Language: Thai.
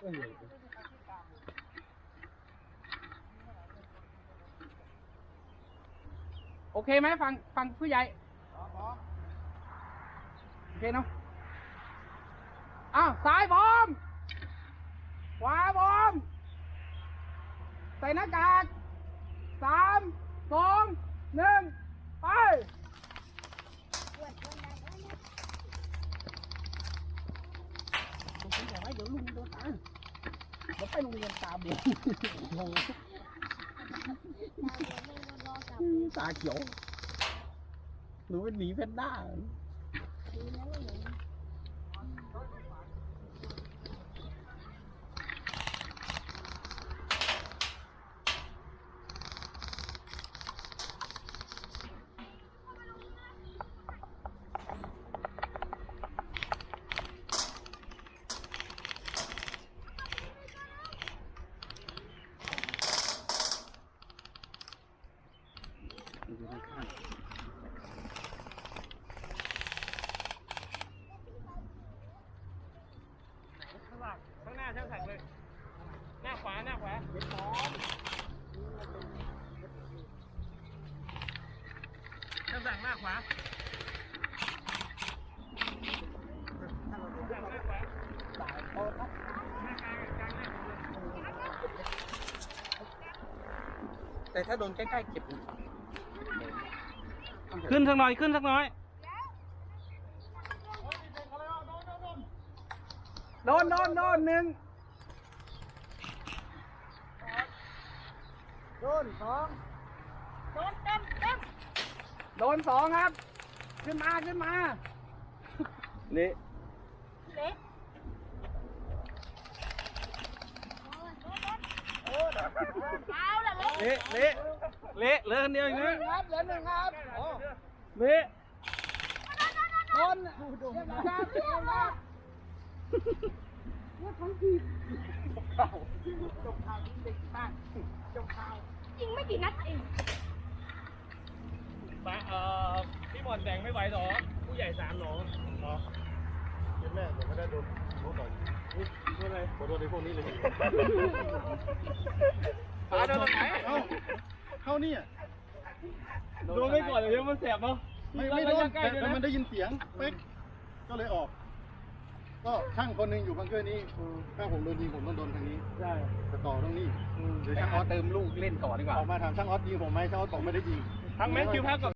โอเคไหมฟังฟังผู้ใหญ่โอเคเนาะอ้าวซ้ายบอมขวาบอมใส่หน้ากากสามสองหนึ่งไป ผมบอกว่าเดี๋ยวลุงโดนตาม เดี๋ยวไปโรงเรียนตามเด็กโอ้โหตาเขียวหนูเป็นหมีแพนด้า ข้างหลังข้างหน้าช่างแข็งเลย หน้าขวา หน้าขวาช่างสั่งหน้าขวาช่างหน้าขวาหน้ากลางกลางหน้าแต่ถ้าโดนใกล้ๆเก็บ ขึ้นสักหน่อยขึ้นสักหน่อย โดนโดนโดนหนึ่งโดนสองโดนเต็มเต็มโดนสองครับ ขึ้นมาขึ้นมาเละเละเอาละเละเละเละ เละเหลือคนเดียวอีกเหลือนะหนึ่งครับเหลือหนึ่งครับเละโดนโดนครับโดนครับว่าทั้งทีจบข่าวจบข่าวเด็กบ้านจบข่าวยิงไม่กี่นัดเองปะเอ่อพี่บอลแดงไม่ไหวหรอผู้ใหญ่สามหรอหรอแม่ผมไม่ได้โดนโดนต่อยนี่โดนอะไรผมโดนในพวกนี้เลยปาโดนตรงไหน เอ้าเข้านี่อะโดนไม่ก่อนเลยมันแสบเนาะไม่ไม่โดนใกล้แต่ด้วยแต่นะมันได้ยินเสียงเป๊กก็เลยออก ก็ช่างคนหนึ่งอยู่บังเกอร์นี้ถ้าผมโดนยิงผมต้องโดนทางนี้ใช่แต่ต่อตรงนี้เดี๋ยวไปช่างอหาอสเติมลูกเล่นก่อนดีกว่าออกมาถามช่างออสยิงผมไหมช่างออสบอกไม่ได้ยิงพักแมนคิวพักก่อน